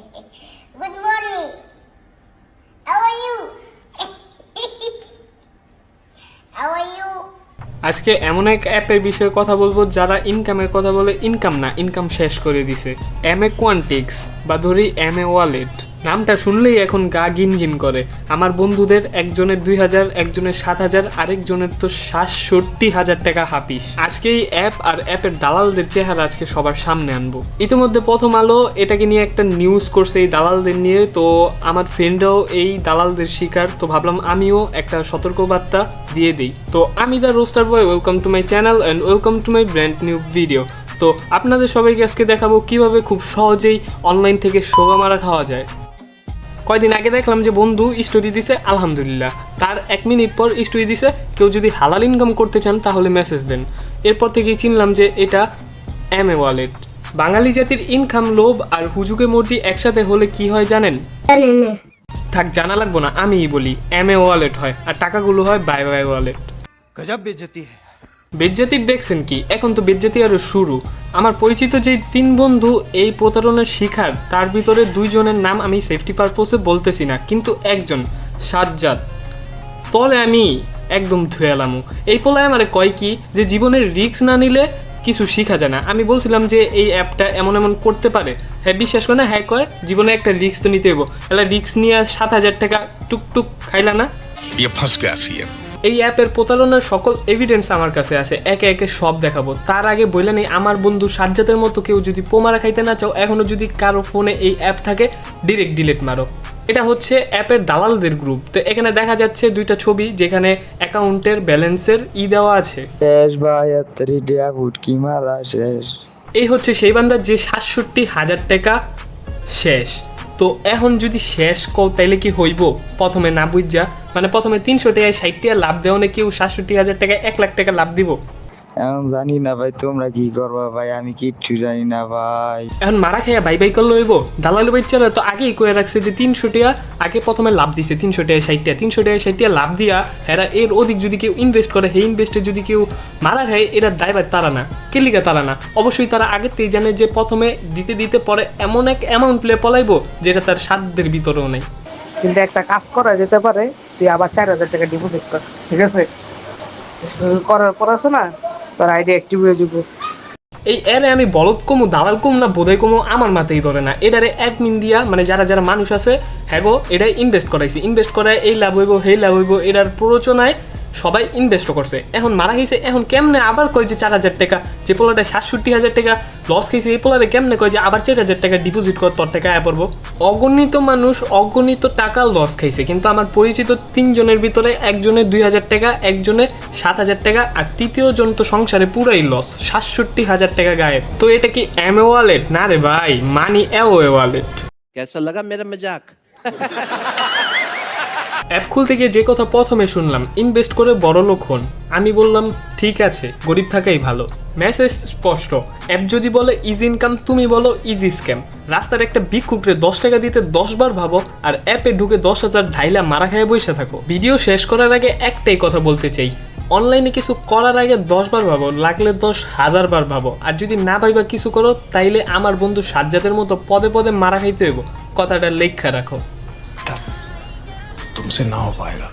Good morning. How are you? How are you? আজকে এমন এক অ্যাপের বিষয়ে কথা বলব যারা ইনকামের কথা বলে ইনকাম না ইনকাম শেষ করে দিছে এম এ কোয়ান্টিক্স বা ধরি এম এ ওয়ালেট নামটা শুনলেই এখন গা গিন গিন করে। আমার বন্ধুদের একজনের দুই হাজার, একজনের সাত হাজার, আরেকজনের তো সাতষট্টি হাজার টাকা হাপিস আজকে এই অ্যাপ আর অ্যাপের দালালদের চেহারা আজকে সবার সামনে আনব। ইতিমধ্যে প্রথম আলো, এটাকে নিয়ে একটা নিউজ করছে এই দালালদের নিয়ে। তো আমার ফ্রেন্ডরাও এই দালালদের শিকার। তো ভাবলাম আমিও একটা সতর্কবার্তা দিয়ে দিই। তো আমি the roaster boy welcome to my channel and welcome to my brand new video তো আপনাদের সবাইকে আজকে দেখাবো কীভাবে খুব সহজেই অনলাইন থেকে সোগা মারা খাওয়া যায়। কয়দিন আগে দেখলাম যে বন্ধু স্টোরি দিছে আলহামদুলিল্লাহ। তার এক মিনিট পর স্টোরি দিছে কেউ যদি হালাল ইনকাম করতে চান তাহলে মেসেজ দেন। এরপর থেকেই চিনলাম যে এটা এম এ ওয়ালেট বাঙালি জাতির ইনকাম লোভ আর হুজুকে মর্জি একসাথে হলে কি হয় জানেন? থাক জানা লাগবো না আমিই বলি এম এ ওয়ালেট হয় আর টাকাগুলো হয় বাই বাই ওয়ালেট গজব বেজতি। হ্যায় বেজ্জাতির দেখছেন কি? এখন তো বেজ্জাতি আরও শুরু। আমার পরিচিত যেই তিন বন্ধু এই প্রতারণার শিকার, তার ভিতরে দুইজনের নাম আমি সেফটি পারপোসে বলতেছি না, কিন্তু একজন, সাজ্জাদ। তলে আমি একদম ধুয়ালামু এই পলায় আমার কয় কি, যে জীবনের রিক্স না নিলে কিছু শিখা যায় না। আমি বলছিলাম যে এই অ্যাপটা এমন এমন করতে পারে। হ্যাঁ বিশ্বাস করে না? হ্যাঁ কয়, জীবনে একটা রিক্স তো নিতে হব তাহলে রিক্স নিয়ে সাত হাজার টাকা টুকটুক খাইলা না? এই অ্যাপের প্রতারণার সকল এভিডেন্স আমার কাছে আছে। একে একে সব দেখাবো। তার আগে বললেন এই আমার বন্ধু সাজ্জাতের মতো কেউ যদি পোমারা খাইতে না চাও এখনও যদি কারও ফোনে এই অ্যাপ থাকে ডিরেক্ট ডিলিট মারো। এটা হচ্ছে অ্যাপের দালালদের গ্রুপ তো এখানে দেখা যাচ্ছে দুইটা ছবি যেখানে অ্যাকাউন্টের ব্যালেন্সের ই দেওয়া আছে। শেষ ভাই ফুটকি মারা শেষ। এই হচ্ছে সেই বান্দার যে সাতষট্টি হাজার টাকা শেষ। তো এখন যদি শেষ কও তাইলে কি হইব? প্রথমে না বুঝা মানে প্রথমে তিনশো টাকায় ষাট টাকা লাভ দেওয়া কেউ সাতষট্টি হাজার টাকায় এক লাখ টাকা লাভ দিব? এখন জানি না ভাই তোমরা কি করবা ভাই? আমি কিচ্ছু জানি না ভাই। এখন মারা খাইয়া বাই বাই করলে হইব? দালাল বাচ্চারা তো আগেই কয়ে রাখছে যে তিনশো টাকা আগে প্রথমে লাভ দিছে তিনশো টাকা ষাট টাকা। তিনশো টাকা ষাট টাকা লাভ দিয়া এরা এর অধিক যদি কেউ ইনভেস্ট করে সেই ইনভেস্টে যদি কেউ মারা খায় এরা দায়বার তারা না কেলিকা তারা না? অবশ্যই তারা আগেতেই জানে যে প্রথমে দিতে দিতে পরে এমন এক অ্যামাউন্ট প্লে পলাইবো যেটা তার সাধ্যের ভিতরেও নেই। কিন্তু একটা কাজ করা যেতে পারে তুই আবার চার হাজার টাকা ডিপোজিট কর ঠিক আছে? করার পর আছে না তোর আইডি অ্যাক্টিভ হয়ে যাব। এই এরে আমি বলদ কমু, দালাল কম না বোধহয় কমু আমার মাথায় ধরে না। এটারে অ্যাডমিন দিয়া মানে যারা যারা মানুষ আছে হ্যাঁ গো, এটাই ইনভেস্ট করাইছে। ইনভেস্ট করায় এই লাভ হইব, সেই লাভ হইব, এটার প্ররোচনায় সবাই ইনভেস্ট করছে। এখন মারা গেছে, এখন কেমনে আবার কয়ে যে চার হাজার টাকা? যে পোলারে সাতষট্টি হাজার টাকা লস খেয়েছে এই পোলারে কেমনে কয়ে যে আবার চার হাজার টাকা ডিপোজিট কর, তোর টাকা আয় পড়ব অগণিত মানুষ অগণিত টাকা লস খেয়েছে কিন্তু আমার পরিচিত তিনজনের ভিতরে একজনে দুই হাজার টাকা, একজনে সাত হাজার টাকা, আর তৃতীয় জন তো সংসারে পুরাই লস সাতষট্টি হাজার টাকা গায়ে তো এটা কি এম এ ওয়ালেট না রে ভাই মানি এ ওয়ালেট কেসা লাগা মেরা মজাক অ্যাপ খুলতে গিয়ে যে কথা প্রথমে শুনলাম, ইনভেস্ট করে বড় লোক হন। আমি বললাম, ঠিক আছে, গরিব থাকাই ভালো। মেসেজ স্পষ্ট। অ্যাপ যদি বলে, ইজি ইনকাম, তুমি বলো, ইজি স্ক্যাম। রাস্তার একটা ভিক্ষুকরে দশ টাকা দিতে দশ বার ভাবো আর অ্যাপে ঢুকে দশ হাজার ঢাইলা মারা খায় বসে থাকো। ভিডিও শেষ করার আগে একটাই কথা বলতে চাই। অনলাইনে কিছু করার আগে দশ বার ভাবো, লাগলে দশ হাজার বার ভাবো। আর যদি না ভাইবা কিছু করো, তাইলে আমার বন্ধু সাজ্জাদের মতো পদে পদে মারা খাইতে হইব। কথাটা লেখা রাখো। तुमसे ना हो पाएगा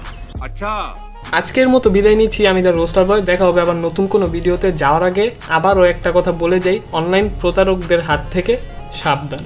আজকের মতো বিদায় নিচ্ছি আমি দ্য রোস্টার বয় দেখা হবে আবার নতুন কোনো ভিডিওতে যাওয়ার আগে আবারও একটা কথা বলে যাই অনলাইন প্রতারকদের হাত থেকে সাবধান